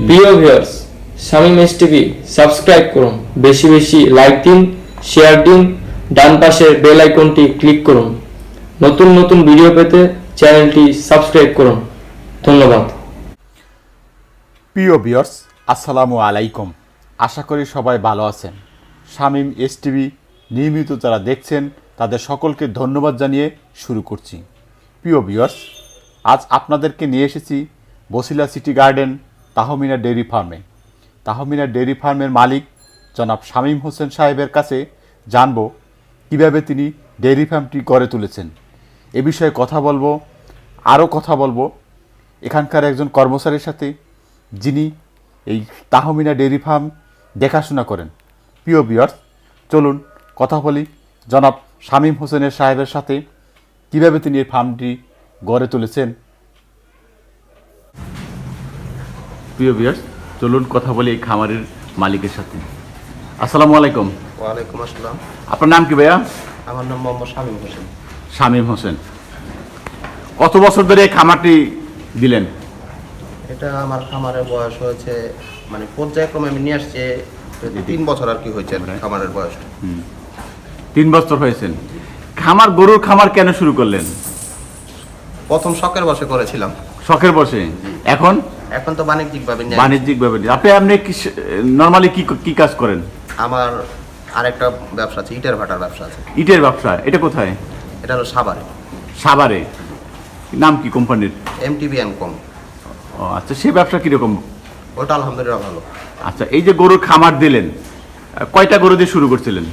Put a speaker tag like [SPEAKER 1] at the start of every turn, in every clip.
[SPEAKER 1] প্রিয় viewers Shamim S TV subscribe করুন। বেশি বেশি লাইক দিন শেয়ার দিন, ডান পাশের বেল আইকনটি ক্লিক করুন। নতুন নতুন ভিডিও পেতে চ্যানেলটি সাবস্ক্রাইব করুন। ধন্যবাদ।
[SPEAKER 2] প্রিয় বিয়ার্স আসসালামু আলাইকুম আশা করি সবাই ভালো আছেন। শামীম এস টিভি নিয়মিত যারা দেখছেন, তাদের সকলকে ধন্যবাদ জানিয়ে শুরু করছি। প্রিয় বিয়ার্স আজ আপনাদেরকে নিয়ে এসেছি Basila city garden Tahmina dairy ফার্মে। তাহমিনা ডেয়ারি ফার্মের মালিক জনাব শামীম হোসেন সাহেবের কাছে জানব কীভাবে তিনি ডেয়ারি ফার্মটি গড়ে তুলেছেন। এ বিষয়ে কথা বলব, আরও কথা বলব। এখানকার একজন কর্মচারীর সাথে যিনি এই তাহমিনা ডেয়ারি ফার্ম দেখাশোনা করেন। প্রিয় বিয়ার্স চলুন কথা বলি জনাব শামীম হোসেনের সাহেবের সাথে কীভাবে তিনি এই ফার্মটি গড়ে তুলেছেন প্রিয় বিয়ার্স চলুন কথা বলি এই খামারের মালিকের সাথে। আসসালামু আলাইকুম।
[SPEAKER 3] ওয়ালাইকুম আসসালাম।
[SPEAKER 2] আপনার নাম কি ভাইয়া?
[SPEAKER 3] আমার নাম মোহাম্মদ শামীম হোসেন।
[SPEAKER 2] শামীম হোসেন। কত বছর ধরে এই খামারটি দিলেন?
[SPEAKER 3] এটা আমার খামারের বয়স হয়েছে মানে পর্যায়ক্রমে আমি নিয়ে আসছি তিন বছর আর কি হয়েছে খামারের বয়স।
[SPEAKER 2] তিন বছর হয়েছেন। খামার গরুর খামার কেন শুরু করলেন?
[SPEAKER 3] প্রথম শখের বসে করেছিলাম।
[SPEAKER 2] শখের বসে এখন?
[SPEAKER 3] এখন তো বাণিজ্যিক ভাবে
[SPEAKER 2] বাণিজ্যিক ভাবে আপনি আপনি কি নর্মালি কি কি কাজ করেন?
[SPEAKER 3] আমার আরেকটা ব্যবসা আছে ইটের ভাটার ব্যবসা আছে।
[SPEAKER 2] ইটের ব্যবসা এটা কোথায়?
[SPEAKER 3] এটা হলো সাভারে।
[SPEAKER 2] সাভারে? নাম কি কোম্পানির?
[SPEAKER 3] এমটিভি অ্যান্ড কম
[SPEAKER 2] ও আচ্ছা সে ব্যবসা কীরকম?
[SPEAKER 3] ওটা আলহামদুলিল্লাহ ভালো।
[SPEAKER 2] আচ্ছা এই যে গরুর খামার দিলেন কয়টা গরু দিয়ে শুরু করছিলেন?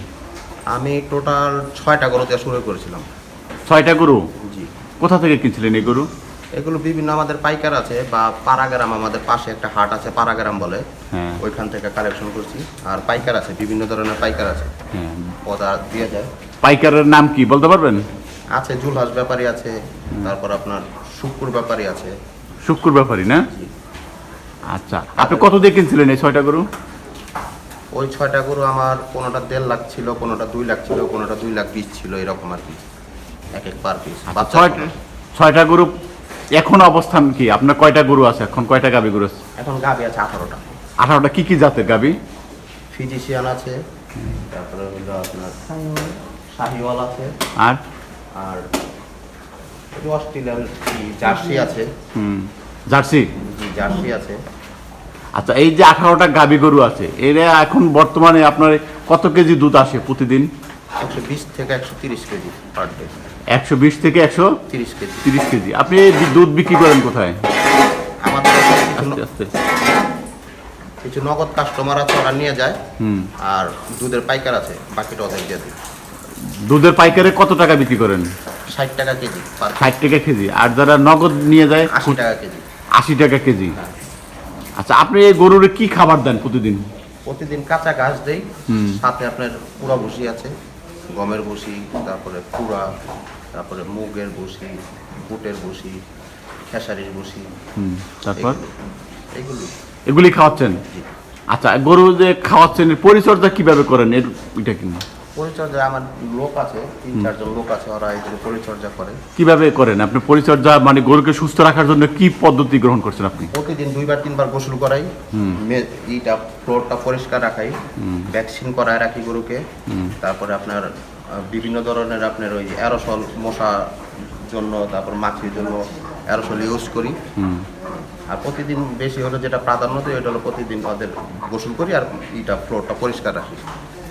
[SPEAKER 3] আমি টোটাল ছয়টা গরু দিয়ে শুরু করেছিলাম।
[SPEAKER 2] ছয়টা গরু?
[SPEAKER 3] জি।
[SPEAKER 2] কোথা থেকে কিনছিলেন এই গরু?
[SPEAKER 3] এগুলো বিভিন্ন আমাদের পাইকার আছে বা পাড়াগ্রাম আমাদের পাশে একটা হাট আছে পাড়াগ্রাম বলে।
[SPEAKER 2] হ্যাঁ।
[SPEAKER 3] ওইখান থেকে কালেকশন করছি। আর পাইকার আছে বিভিন্ন ধরনের পাইকার আছে।
[SPEAKER 2] হ্যাঁ।
[SPEAKER 3] পদা দিয়ে যায়।
[SPEAKER 2] পাইকারের নাম কি বলতে পারবেন?
[SPEAKER 3] আছে জুলহাস ব্যাপারী আছে তারপর আপনার শুক্র ব্যাপারী আছে।
[SPEAKER 2] শুক্র ব্যাপারী না? আচ্ছা আপনি কত দিয়ে কিনছিলেন এই ছয়টা গরু?
[SPEAKER 3] ওই ছয়টা গরু আমার কোনোটা দেড় লাখ ছিল কোনোটা দুই লাখ ছিল কোনোটা দুই লাখ পিস ছিল এরকম আর কি। এক এক পার পিস
[SPEAKER 2] আচ্ছা, ছয়টা ছয়টা গরু এখন অবস্থান কি? আপনার কয়টা গরু আছে এখন? কয়টা গাবি গরু আছে?
[SPEAKER 3] এখন গাবি আছে আঠারোটা।
[SPEAKER 2] আঠারোটা কি কি জাতের গাবি?
[SPEAKER 3] ফিজিশিয়ান আছে তারপরে হলো আপনার শাহিওয়াল আছে
[SPEAKER 2] আর?
[SPEAKER 3] আর অস্ট্রেলিয়ান জার্সি আছে।
[SPEAKER 2] হুম। জার্সি?
[SPEAKER 3] জার্সি আছে।
[SPEAKER 2] আচ্ছা এই যে আঠারোটা গাবি গরু আছে এরা এখন বর্তমানে আপনার কত কেজি দুধ আসে প্রতিদিন?
[SPEAKER 3] একশো বিশ থেকে একশো তিরিশ কেজি পার ডে
[SPEAKER 2] একশো বিশ থেকে একশো
[SPEAKER 3] তিরিশ কেজি।
[SPEAKER 2] তিরিশ কেজি। আপনি দুধ বিক্রি করেন কোথায়?
[SPEAKER 3] আমাদের কিছু
[SPEAKER 2] আস্তে আস্তে।
[SPEAKER 3] কিছু নগদ কাস্টমার আছে ওরা নিয়ে যায়। আর দুধের পাইকার আছে বাকিটা ওদের দিয়ে দিই।
[SPEAKER 2] দুধের পাইকারে কত টাকা বিক্রি করেন?
[SPEAKER 3] ষাট টাকা কেজি
[SPEAKER 2] ষাট টাকা কেজি। আর যারা নগদ নিয়ে যায়
[SPEAKER 3] আশি টাকা কেজি।
[SPEAKER 2] আশি টাকা কেজি। আচ্ছা আপনি এই গরুর কি খাবার দেন প্রতিদিন?
[SPEAKER 3] প্রতিদিন কাঁচা ঘাস দেই।
[SPEAKER 2] হুম।
[SPEAKER 3] সাথে আপনার পুরা ভুসি আছে গমের ভুসি তারপরে পুরা তারপরে মুগের ভুসি বুটের ভুসি খেসারির
[SPEAKER 2] হুম তারপর?
[SPEAKER 3] এগুলি।
[SPEAKER 2] এগুলি। খাওয়াচ্ছেন? আচ্ছা গরু যে খাওয়াচ্ছেন পরিচর্যা কীভাবে করেন? এর এটা কি?
[SPEAKER 3] পরিচর্যা আমার লোক আছে তিন চারজন লোক আছে ওরা এগুলো পরিচর্যা করে।
[SPEAKER 2] কীভাবে করেন? আপনি পরিচর্যা মানে গরুকে সুস্থ রাখার জন্য কি পদ্ধতি গ্রহণ করছেন আপনি?
[SPEAKER 3] প্রতিদিন দুইবার তিনবার গোসল করাই। মে- ইটা ফ্লোরটা পরিষ্কার রাখাই। ভ্যাকসিন করায় রাখি গরুকে। তারপরে আপনার বিভিন্ন ধরনের আপনার ওই অ্যারোসল মশা জন্য তারপর মাছির জন্য অ্যারোসল ইউজ করি। আর প্রতিদিন বেশি হলে যেটা প্রাধান্য দিই ওটা হলো প্রতিদিন ওদের গোসল করি আর ইটা ফ্লোরটা পরিষ্কার রাখি।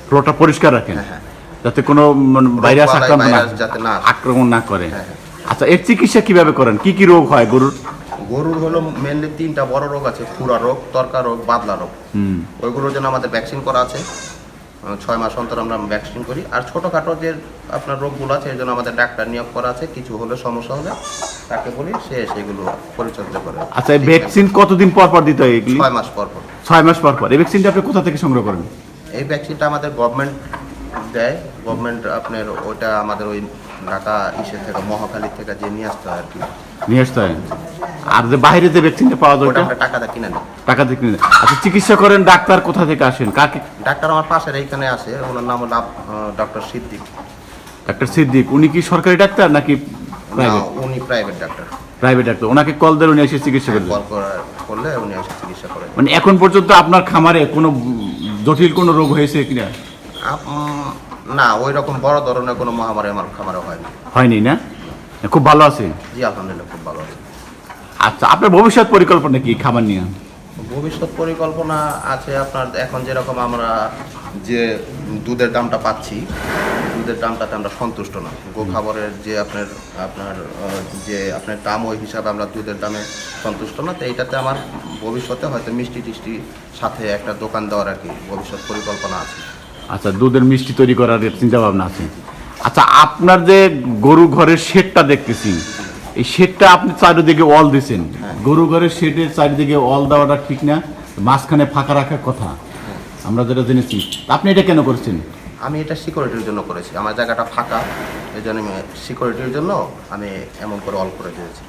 [SPEAKER 2] ফ্লোরটা পরিষ্কার রাখেন?
[SPEAKER 3] হ্যাঁ, হ্যাঁ।
[SPEAKER 2] যাতে কোনো ভাইরাস না
[SPEAKER 3] যাতে না
[SPEAKER 2] আক্রমণ না করে।
[SPEAKER 3] হ্যাঁ, হ্যাঁ।
[SPEAKER 2] আচ্ছা এর চিকিৎসা কীভাবে করেন? কি কি রোগ হয় গরুর?
[SPEAKER 3] গরুর হলো মেনলি তিনটা বড় রোগ আছে খুরা রোগ তরকা রোগ বাদলা রোগ।
[SPEAKER 2] হুম।
[SPEAKER 3] ওইগুলোর জন্য আমাদের ভ্যাকসিন করা আছে। ছয় মাস অন্তর আমরা ভ্যাকসিন করি। আর ছোটোখাটো যে আপনার রোগগুলো আছে এর জন্য আমাদের ডাক্তার নিয়োগ করা আছে। কিছু হলে সমস্যা হলে তাকে বলি সে সেগুলো পরিচর্যা করে।
[SPEAKER 2] আচ্ছা এই ভ্যাকসিন কতদিন পর পর দিতে হয় এগুলি?
[SPEAKER 3] ছয় মাস পর পর।
[SPEAKER 2] ছয় মাস পর পর। এই ভ্যাকসিনটা আপনি কোথা থেকে সংগ্রহ করেন?
[SPEAKER 3] এই ভ্যাকসিনটা আমাদের গভর্নমেন্ট দেয়। গভর্নমেন্ট আপনার ওইটা আমাদের ওই ঢাকা ইসে থেকে মহাখালী থেকে যে নিয়ে আসতে হয় আর কি।
[SPEAKER 2] নিয়ে আসতে হয়? আর যে বাইরে যে ভ্যাকসিনটা পাওয়া যায়
[SPEAKER 3] ওটা টাকা দিয়ে কিনে নিই।
[SPEAKER 2] টাকা দিয়ে কিনে। আচ্ছা চিকিৎসা করেন ডাক্তার কোথা থেকে আসেন? কাকে
[SPEAKER 3] ডাক্তার আমার পাশের এইখানে আছে। ওনার নাম হলো ডক্টর সিদ্দিক।
[SPEAKER 2] ডাক্তার সিদ্দিক। উনি কি সরকারি ডাক্তার নাকি প্রাইভেট
[SPEAKER 3] উনি প্রাইভেট ডাক্তার।
[SPEAKER 2] Private doctor. ওনাকে কল দিয়ে উনি এসে চিকিৎসা করবেন
[SPEAKER 3] কল করলে উনি এসে চিকিৎসা করে।
[SPEAKER 2] মানে এখন পর্যন্ত আপনার খামারে কোনো জটিল কোনো রোগ হয়েছে কিনা?
[SPEAKER 3] না ওই রকম বড় ধরনের কোনো মহামারী আমার খামারে হয়নি।
[SPEAKER 2] হয়নি না? খুব ভালো আছে?
[SPEAKER 3] জি আলহামদুলিল্লাহ খুব ভালো আছে।
[SPEAKER 2] আচ্ছা আপনার ভবিষ্যৎ পরিকল্পনা কি খাবার নিয়ে?
[SPEAKER 3] ভবিষ্যৎ পরিকল্পনা আছে আপনার এখন যেরকম আমরা যে দুধের দামটা পাচ্ছি দুধের দামটাতে আমরা সন্তুষ্ট না। গো খাবারের যে আপনার আপনার যে আপনার দাম ওই হিসাবে আমরা দুধের দামে সন্তুষ্ট না। তো এইটাতে আমার ভবিষ্যতে হয়তো মিষ্টি টিষ্টি সাথে একটা দোকান দেওয়ার আর কি ভবিষ্যৎ পরিকল্পনা আছে।
[SPEAKER 2] আচ্ছা দুধের মিষ্টি তৈরি করার চিন্তা ভাবনা আছে। আচ্ছা আপনার যে গরু ঘরের শেডটা দেখতেছি এই শেডটা আপনি চারিদিকে অল দিছেন। গরু ঘরের শেডের চারিদিকে অল দেওয়াটা ঠিক না মাঝখানে ফাঁকা রাখার কথা। আমরা যেটা জেনেছি আপনি এটা কেন করছেন?
[SPEAKER 3] আমি এটা সিকিউরিটির জন্য করেছি। আমার জায়গাটা ফাঁকা এই জন্য আমি সিকিউরিটির জন্য আমি এমন করে অল করে দিয়েছি।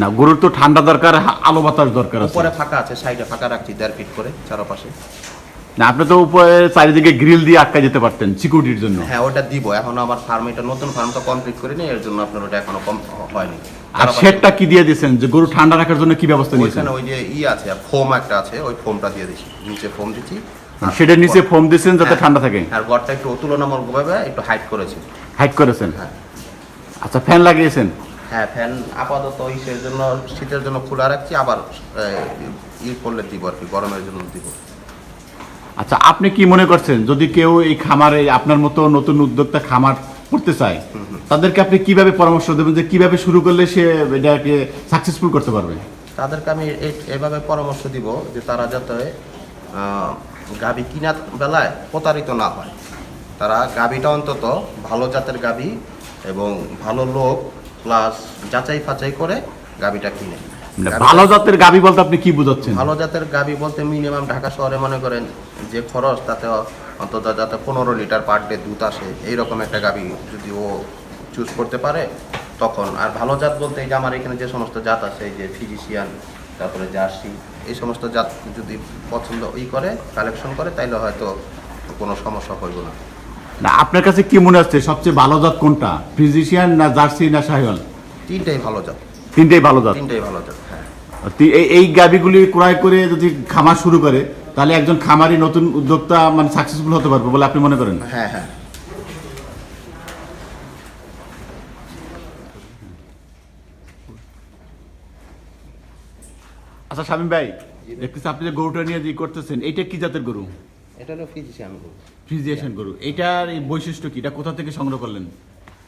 [SPEAKER 2] না গরুর তো ঠান্ডা দরকার আলো বাতাস দরকার আছে।
[SPEAKER 3] উপরে ফাঁকা আছে সাইডে ফাঁকা রাখছি দেড় ফিট করে চারপাশে।
[SPEAKER 2] না আপনি তো উপরে চারিদিকে গ্রিল দিয়ে আটকা যেতে পারতেন সিকিউরিটির জন্য।
[SPEAKER 3] হ্যাঁ ওটা দিব। এখনও আমার ফার্ম এটা নতুন ফার্মটা কমপ্লিট করিনি এর জন্য আপনার ওটা এখনও কম হয়নি।
[SPEAKER 2] আর শেডটা কি দিয়ে দিয়েছেন? যে গরু ঠান্ডা রাখার জন্য কি ব্যবস্থা নিয়েছেন?
[SPEAKER 3] ওই যে ই আছে ফোম একটা আছে ওই ফোমটা দিয়ে দিচ্ছি নিচে ফোম দিচ্ছি
[SPEAKER 2] শেডের নিচে ফোম দিয়েছেন যাতে
[SPEAKER 3] হ্যাঁ।
[SPEAKER 2] ঠান্ডা থাকে?
[SPEAKER 3] আর ঘরটা একটু তুলনামূলকভাবে একটু হাইট করেছি।
[SPEAKER 2] হাইট করেছেন?
[SPEAKER 3] হ্যাঁ।
[SPEAKER 2] আচ্ছা ফ্যান লাগিয়েছেন?
[SPEAKER 3] হ্যাঁ ফ্যান আপাতত ইসের জন্য শীতের জন্য খোলা রাখছি আবার ই করলে দিব আর কি গরমের জন্য দিব।
[SPEAKER 2] আচ্ছা আপনি কি মনে করছেন, যদি কেউ এই খামারে আপনার মতো নতুন উদ্যোক্তা খামার করতে চায়, তাদেরকে আপনি কীভাবে পরামর্শ দেবেন যে কীভাবে শুরু করলে সে এটাকে সাকসেসফুল করতে পারবে?
[SPEAKER 3] তাদেরকে আমি এভাবে পরামর্শ দিব যে তারা যাতে গাভী কিনার বেলায় প্রতারিত না হয়। তারা গাভীটা অন্তত ভালো জাতের গাভী এবং ভালো লোক প্লাস যাচাই ফাচাই করে গাভীটা কিনে।
[SPEAKER 2] ভালো জাতের গাবি বলতে আপনি কি বুঝাচ্ছেন?
[SPEAKER 3] ভালো জাতের গাভী বলতে মিনিমাম ঢাকা শহরে মনে করেন যে খরচ তাতে অন্তত যাতে পনেরো লিটার পার ডে দুধ আসে এইরকম একটা গাভী যদি ও চুজ করতে পারে তখন। আর ভালো জাত বলতে এই যে আমার এখানে যে সমস্ত জাত আছে এই যে ফিজিশিয়ান তারপরে জার্সি এই সমস্ত জাত যদি পছন্দ ই করে কালেকশন করে তাইলে হয়তো কোনো সমস্যা হইব না।
[SPEAKER 2] না আপনার কাছে কি মনে হচ্ছে সবচেয়ে ভালো জাত কোনটা? ফিজিশিয়ান না জার্সি না সাহিওয়াল
[SPEAKER 3] তিনটাই ভালো জাত।
[SPEAKER 2] তিনটেই ভালো জাত?
[SPEAKER 3] তিনটাই ভালো জাত।
[SPEAKER 2] এই- এই গাবিগুলি ক্রয় করে যদি খামার শুরু করে তাহলে একজন খামারি নতুন উদ্যোক্তা মানে সাকসেসফুল হতে পারবে বলে আপনি মনে করেন?
[SPEAKER 3] হ্যাঁ হ্যাঁ।
[SPEAKER 2] আচ্ছা শামীম ভাই দেখতেছি আপনি যে গরুটা নিয়ে যে করতেছেন এইটা কি জাতের গরু?
[SPEAKER 3] এটা হলো ফিজিশিয়ান গরু।
[SPEAKER 2] ফ্রিজিয়েশন গরু। এটার বৈশিষ্ট্য কি? এটা কোথা থেকে সংগ্রহ করলেন?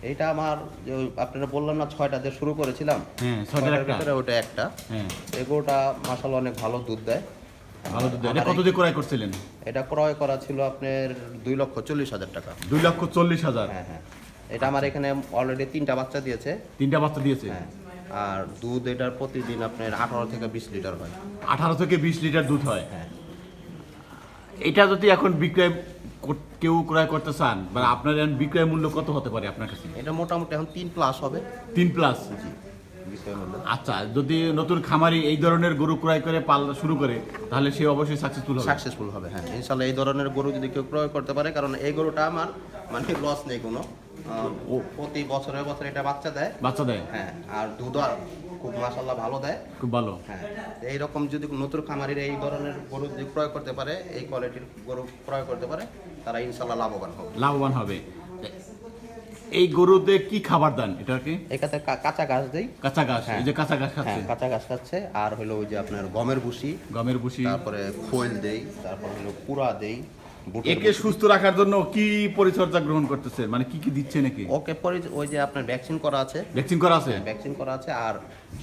[SPEAKER 3] এইটা আমার যে আপনারা বললাম না ছয়টা দিয়ে শুরু করেছিলাম।
[SPEAKER 2] হ্যাঁ, ছয়টার?
[SPEAKER 3] ভিতরে ওটা একটা।
[SPEAKER 2] হ্যাঁ।
[SPEAKER 3] এই গরুটা মাসাল অনেক ভালো দুধ দেয়।
[SPEAKER 2] ভালো দুধ দেয়। এটা
[SPEAKER 3] আমার
[SPEAKER 2] কত দিয়ে ক্রয় করছিলেন?
[SPEAKER 3] এটা ক্রয় করা ছিল আপনার দুই লক্ষ চল্লিশ হাজার টাকা।
[SPEAKER 2] দুই লক্ষ চল্লিশ হাজার?
[SPEAKER 3] হ্যাঁ হ্যাঁ। এটা আমার এখানে অলরেডি তিনটা বাচ্চা দিয়েছে।
[SPEAKER 2] তিনটা বাচ্চা দিয়েছে?
[SPEAKER 3] হ্যাঁ। আর দুধ এটার প্রতিদিন আপনার আঠারো থেকে বিশ লিটার হয়।
[SPEAKER 2] আঠারো থেকে বিশ লিটার দুধ হয়?
[SPEAKER 3] হ্যাঁ।
[SPEAKER 2] এটা যদি এখন বিক্রয় কর- কেউ ক্রয় করতে চান মানে আপনার এখন বিক্রয় মূল্য কত হতে পারে আপনার কাছে?
[SPEAKER 3] এটা মোটামুটি এখন তিন প্লাস হবে।
[SPEAKER 2] তিন প্লাস
[SPEAKER 3] জি।
[SPEAKER 2] আচ্ছা যদি নতুন খামারি এই ধরনের গরু ক্রয় করে পালনা শুরু করে তাহলে সে অবশ্যই সাকসেসফুল হবে।
[SPEAKER 3] সাকসেসফুল হবে হ্যাঁ। ইনশাল্লাহ এই ধরনের গরু যদি কেউ ক্রয় করতে পারে কারণ এই গরুটা আমার মানে লস নেই কোনো। প্রতি বছরে বছরে এটা বাচ্চা দেয়।
[SPEAKER 2] বাচ্চা দেয়?
[SPEAKER 3] হ্যাঁ আর দুধ খুব মাসাল্লাহ ভালো দেয়।
[SPEAKER 2] খুব ভালো।
[SPEAKER 3] হ্যাঁ এইরকম যদি নতুন খামারির এই ধরনের গরু যদি ক্রয় করতে পারে এই কোয়ালিটির গরু ক্রয় করতে পারে তারা ইনশাল্লাহ লাভবান হবে।
[SPEAKER 2] লাভবান হবে। এই গরুতে কি খাবার দেন? এটাকে
[SPEAKER 3] কা- কাঁচা ঘাস দেই।
[SPEAKER 2] কাঁচা ঘাস
[SPEAKER 3] হ্যাঁ।
[SPEAKER 2] এই যে কাঁচা ঘাস
[SPEAKER 3] হ্যাঁ
[SPEAKER 2] খাচ্ছে।
[SPEAKER 3] কাঁচা ঘাস খাচ্ছে। আর হলো ওই যে আপনার গমের ভুসি।
[SPEAKER 2] গমের ভুসি।
[SPEAKER 3] তারপরে খোল দেই তারপর হলো পুরা দেই
[SPEAKER 2] একে সুস্থ রাখার জন্য কি পরিচর্যা গ্রহণ করতেছে মানে কি কি দিচ্ছে নাকি?
[SPEAKER 3] ওকে পরে ওই যে আপনার ভ্যাকসিন করা আছে।
[SPEAKER 2] ভ্যাকসিন করা আছে?
[SPEAKER 3] ভ্যাকসিন করা আছে। আর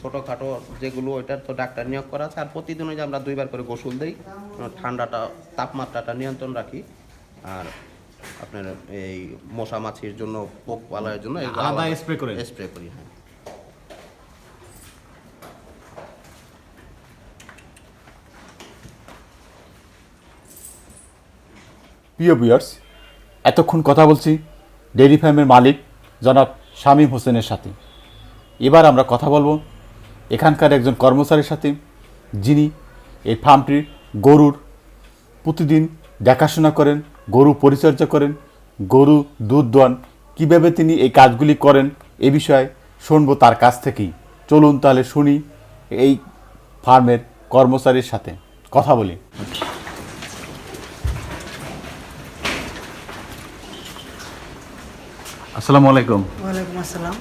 [SPEAKER 3] ছোটোখাটো যেগুলো ওইটার তো ডাক্তার নিয়োগ করা আছে। আর প্রতিদিন ওই যে আমরা দুইবার করে গোসল দিই। ঠান্ডাটা তাপমাত্রাটা নিয়ন্ত্রণ রাখি। আর আপনার এই মশা মাছির জন্য পোক পালয়ের জন্য
[SPEAKER 2] আলাদা spray করেন?
[SPEAKER 3] স্প্রে করি হ্যাঁ
[SPEAKER 2] প্রিয় বিয়ার্স এতক্ষণ কথা বলছি ডেইরি ফার্মের মালিক জনাব শামীম হোসেনের সাথে এবার আমরা কথা বলব এখানকার একজন কর্মচারীর সাথে যিনি এই ফার্মটির গরুর প্রতিদিন দেখাশোনা করেন গরু পরিচর্যা করেন গরু দুধ দোয়ান কীভাবে তিনি এই কাজগুলি করেন এ বিষয়ে শুনব তার কাছ থেকেই। চলুন তাহলে শুনি এই ফার্মের কর্মচারীর সাথে কথা বলি। আসসালামু আলাইকুম।
[SPEAKER 4] ওয়ালাইকুম আসসালাম।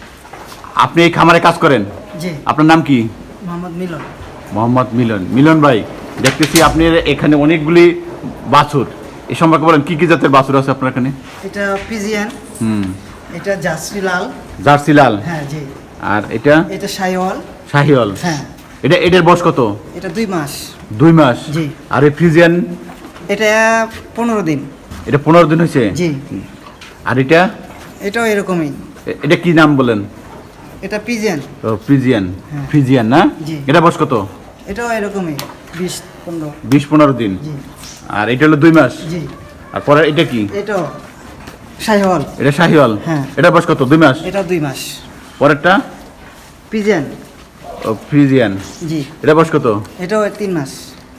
[SPEAKER 2] আপনি এই খামারে কাজ করেন?
[SPEAKER 4] জি।
[SPEAKER 2] আপনার নাম কি?
[SPEAKER 4] মোহাম্মদ মিলন।
[SPEAKER 2] মোহাম্মদ মিলন। মিলন ভাই দেখতেছি আপনি এখানে অনেকগুলি বাছুর। এই সম্পর্কে বলেন কি কি জাতের বাছুর আছে আপনার এখানে?
[SPEAKER 4] এটা পিজিয়ান
[SPEAKER 2] হুম।
[SPEAKER 4] এটা জাসরি লাল।
[SPEAKER 2] জার্সি লাল?
[SPEAKER 4] হ্যাঁ জি।
[SPEAKER 2] আর এটা?
[SPEAKER 4] এটা সাইওয়াল
[SPEAKER 2] শাহিওয়াল।
[SPEAKER 4] হ্যাঁ।
[SPEAKER 2] এটা এটার বয়স কত?
[SPEAKER 4] এটা দুই মাস।
[SPEAKER 2] দুই মাস?
[SPEAKER 4] জি।
[SPEAKER 2] আর এই ফ্রিজিয়ান
[SPEAKER 4] এটা পনেরো দিন।
[SPEAKER 2] এটা পনেরো দিন হয়েছে?
[SPEAKER 4] জি।
[SPEAKER 2] আর এটা?
[SPEAKER 4] এটাও এরকমই।
[SPEAKER 2] এটা কি নাম বলেন?
[SPEAKER 4] এটা পিজিয়ান
[SPEAKER 2] ও, ফ্রিজিয়ান
[SPEAKER 4] হ্যাঁ।
[SPEAKER 2] ফ্রিজিয়ান না? এটা বয়স কত?
[SPEAKER 4] এটাও এরকমই বিশ পনেরো।
[SPEAKER 2] বিশ পনেরো দিন।
[SPEAKER 4] জি।
[SPEAKER 2] আর এটা হলো দুই মাস?
[SPEAKER 4] জি।
[SPEAKER 2] আর পরে এটা কি?
[SPEAKER 4] এটা সাইওয়াল
[SPEAKER 2] এটা শাহিওয়াল?
[SPEAKER 4] হ্যাঁ।
[SPEAKER 2] এটা বয়স কত? দুই মাস?
[SPEAKER 4] এটা দুই মাস।
[SPEAKER 2] পরেরটা?
[SPEAKER 4] পিজিয়ান
[SPEAKER 2] ও, ফ্রিজিয়ান
[SPEAKER 4] জি।
[SPEAKER 2] এটা বয়স কত?
[SPEAKER 4] এটাও তিন মাস।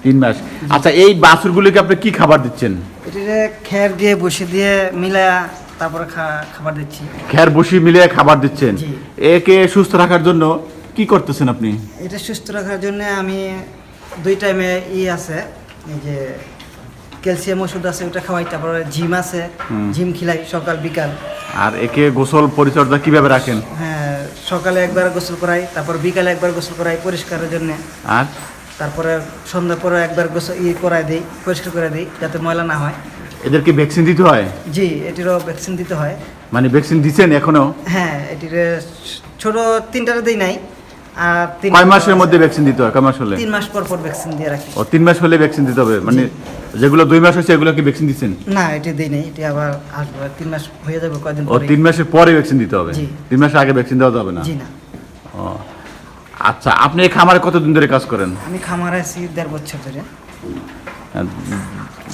[SPEAKER 2] তিন মাস। আচ্ছা এই বাছুরগুলিকে আপনি কি খাবার দিচ্ছেন?
[SPEAKER 4] এটা খের দিয়ে বসে দিয়ে মিলা তারপরে খাবার দিচ্ছি।
[SPEAKER 2] খের বসি মিলিয়ে খাবার দিচ্ছেন।
[SPEAKER 4] জি।
[SPEAKER 2] একে সুস্থ রাখার জন্য কি করতেছেন আপনি?
[SPEAKER 4] এটা সুস্থ রাখার জন্য আমি দুই টাইমে ই আছে এই যে ক্যালসিয়াম ওষুধ আছে ওটা খাওয়াই তারপরে জিম আছে জিম খিলাই সকাল বিকাল।
[SPEAKER 2] আর একে গোসল পরিচর্যা কীভাবে রাখেন?
[SPEAKER 4] হ্যাঁ সকালে একবার গোসল করাই তারপর বিকালে একবার গোসল করাই পরিষ্কারের জন্য।
[SPEAKER 2] আর?
[SPEAKER 4] তারপরে সন্ধ্যা পরে একবার গোসল ই করাই দিই পরিষ্কার করে দিই যাতে ময়লা না হয়।
[SPEAKER 2] এদেরকে ভ্যাকসিন দিতে হয়?
[SPEAKER 4] জি এটিরও ভ্যাকসিন দিতে হয়।
[SPEAKER 2] মানে ভ্যাকসিন দিচ্ছেন এখনও?
[SPEAKER 4] হ্যাঁ এটির ছোট তিনটারে দিই নাই।
[SPEAKER 2] কয় মাসের মধ্যে ভ্যাকসিন দিতে হয়? কয় মাস হলে?
[SPEAKER 4] তিন মাস পর পর ভ্যাকসিন দিয়ে রাখি।
[SPEAKER 2] ও তিন মাস হলে ভ্যাকসিন দিতে হবে? মানে যেগুলো দুই মাস হয়েছে এগুলো কি ভ্যাকসিন দিচ্ছেন?
[SPEAKER 4] না এটি দিই নাই এটি আবার আসবে। তিন মাস হয়ে যাবে কয়দিন
[SPEAKER 2] ও তিন মাসের পরে ভ্যাকসিন দিতে হবে? তিন মাসের আগে ভ্যাকসিন দেওয়া যাবে না?
[SPEAKER 4] জি না।
[SPEAKER 2] ও আচ্ছা আপনি এই খামারে কতদিন ধরে কাজ করেন?
[SPEAKER 4] আমি খামারে আছি দেড় বছর ধরে।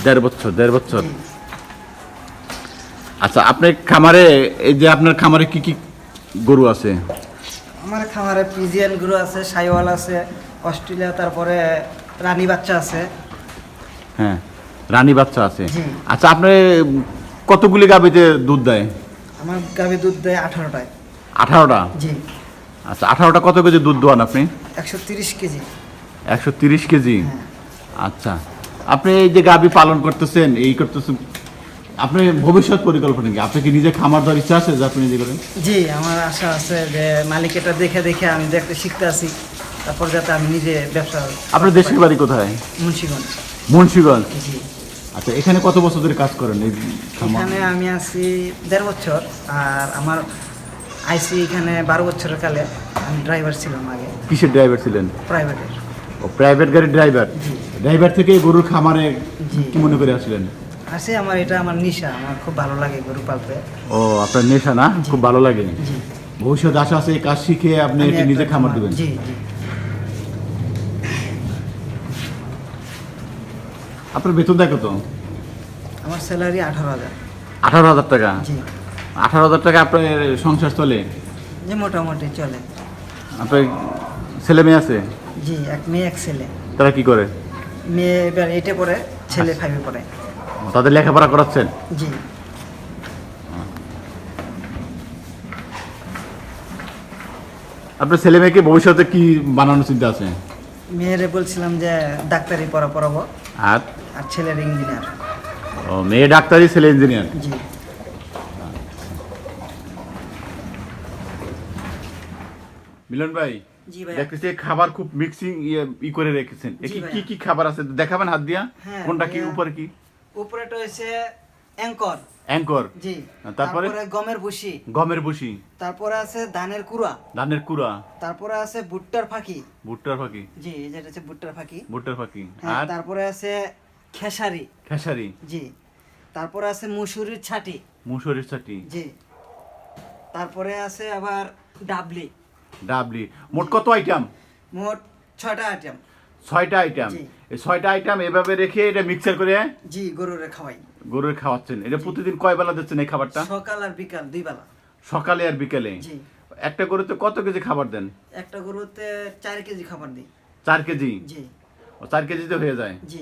[SPEAKER 2] দেড় বছর দেড় বছর। আচ্ছা আপনি খামারে এই যে আপনার খামারে কি কি গরু আছে?
[SPEAKER 4] আমার খামারে পিজিয়ান গুরু আছে সাইওয়াল আছে অস্ট্রেলিয়া তারপরে রানী বাচ্চা আছে।
[SPEAKER 2] হ্যাঁ রানী বাচ্চা আছে। আচ্ছা আপনি কতগুলি গাবিতে দুধ দেয়?
[SPEAKER 4] আমার গাভী দুধ দেয় আঠারোটায়।
[SPEAKER 2] আঠারোটা?
[SPEAKER 4] জি।
[SPEAKER 2] আচ্ছা আঠারোটা কত কেজি দুধ দোয়ান আপনি?
[SPEAKER 4] একশো তিরিশ কেজি।
[SPEAKER 2] একশো তিরিশ কেজি?
[SPEAKER 4] হ্যাঁ।
[SPEAKER 2] আচ্ছা। আপনি এই যে গাবি পালন করতেছেন এই করতেছেন আপনি ভবিষ্যৎ পরিকল্পনা কি? আপনি কি নিজে খামার দেওয়ার ইচ্ছা আছে যে আপনি নিজে করেন?
[SPEAKER 4] জি আমার আশা আছে যে মালিক এটা দেখে দেখে আমি দেখতে শিখতে আসি তারপর যাতে আমি নিজে ব্যবসা
[SPEAKER 2] আপনার দেশের বাড়ি কোথায়?
[SPEAKER 4] মুন্সিগঞ্জ।
[SPEAKER 2] মুন্সিগঞ্জ।
[SPEAKER 4] জি।
[SPEAKER 2] আচ্ছা এখানে কত বছর ধরে কাজ করেন এই
[SPEAKER 4] এখানে আমি আছি দেড় বছর আর আমার আইসি এখানে বারো বছরের কালে। আমি ড্রাইভার ছিলাম আগে।
[SPEAKER 2] কিসের ড্রাইভার ছিলেন?
[SPEAKER 4] প্রাইভেটের
[SPEAKER 2] ও প্রাইভেট গাড়ির ড্রাইভার। ড্রাইভার থেকে গরুর খামারে কি মনে করে আসলেন?
[SPEAKER 4] আছে আমার এটা আমার নিশা আমার খুব ভালো লাগে গরু পালতে।
[SPEAKER 2] ও আপনার নেশা না? খুব ভালো লাগে ভবিষ্যৎ আশা আছে এই কাজ শিখে আপনি এটি নিজে খামার দেবেন।
[SPEAKER 4] জি জি।
[SPEAKER 2] আপনার কত?
[SPEAKER 4] আমার স্যালারি আঠারো হাজার।
[SPEAKER 2] আঠারো হাজার টাকা?
[SPEAKER 4] জি।
[SPEAKER 2] আঠারো হাজার টাকা আপনার সংসার চলে?
[SPEAKER 4] যে মোটামুটি চলে।
[SPEAKER 2] আপনার ছেলে মেয়ে আছে?
[SPEAKER 4] জি এক মেয়ে এক ছেলে।
[SPEAKER 2] তারা কি করে?
[SPEAKER 4] মেয়ে এবার এইটে পড়ে ছেলে। ফাইভে পড়ে।
[SPEAKER 2] তাদের লেখাপড়া করাচ্ছেন?
[SPEAKER 4] জি।
[SPEAKER 2] আপনার ছেলে মেয়েকে ভবিষ্যতে কি বানানোর চিন্তা আছে?
[SPEAKER 4] মেয়েরে বলছিলাম যে ডাক্তারি পড়া পড়াবো।
[SPEAKER 2] আর?
[SPEAKER 4] আর ছেলের ইঞ্জিনিয়ার।
[SPEAKER 2] ও মেয়ে ডাক্তারি ছেলে ইঞ্জিনিয়ার?
[SPEAKER 4] জি।
[SPEAKER 2] মিলন ভাই
[SPEAKER 4] জি ভাই
[SPEAKER 2] দেখতেছি খাবার খুব মিক্সিং ই করে রেখেছেন। কি- কি খাবার আছে? দেখাবেন হাত দিয়া।
[SPEAKER 4] হ্যাঁ,
[SPEAKER 2] কোনটা কি। উপরে কি?
[SPEAKER 4] উপরেটা হয়েছে অ্যাঙ্কর।
[SPEAKER 2] অ্যাঙ্কর।
[SPEAKER 4] জি।
[SPEAKER 2] তারপরে?
[SPEAKER 4] গমের ভুসি।
[SPEAKER 2] গমের বসি
[SPEAKER 4] তারপরে আছে ধানের কুড়া।
[SPEAKER 2] ধানের কুড়া।
[SPEAKER 4] তারপরে আছে ভুট্টার ফাঁকি।
[SPEAKER 2] ভুট্টার ফাঁকি।
[SPEAKER 4] জি যেটা হচ্ছে ভুট্টার ফাঁকি।
[SPEAKER 2] ভুট্টার ফাঁকি।
[SPEAKER 4] হ্যাঁ,
[SPEAKER 2] আর?
[SPEAKER 4] তারপরে আছে খেসারি।
[SPEAKER 2] খেসারি।
[SPEAKER 4] জি। তারপরে আছে মুসুরির ছাটি।
[SPEAKER 2] মুসুরির চাটি
[SPEAKER 4] জি। তারপরে আছে আবার ডাবলি।
[SPEAKER 2] ডাবলি। মোট কত আইটেম?
[SPEAKER 4] মোট ছয়টা আইটেম।
[SPEAKER 2] ছয়টা আইটেম এই ছয়টা আইটেম এভাবে রেখে এটা মিক্সার করে
[SPEAKER 4] জি গরুরে খাওয়াই।
[SPEAKER 2] গরুর খাওয়াচ্ছেন। এটা প্রতিদিন কয় বেলা দিচ্ছেন এই খাবারটা?
[SPEAKER 4] সকাল আর বিকাল দুই বেলা।
[SPEAKER 2] সকালে আর বিকালে?
[SPEAKER 4] জি।
[SPEAKER 2] একটা গরুতে কত কেজি খাবার দেন?
[SPEAKER 4] একটা গরুতে চার কেজি খাবার দিই।
[SPEAKER 2] চার কেজি?
[SPEAKER 4] জি।
[SPEAKER 2] ও চার কেজিতে হয়ে যায়?
[SPEAKER 4] জি।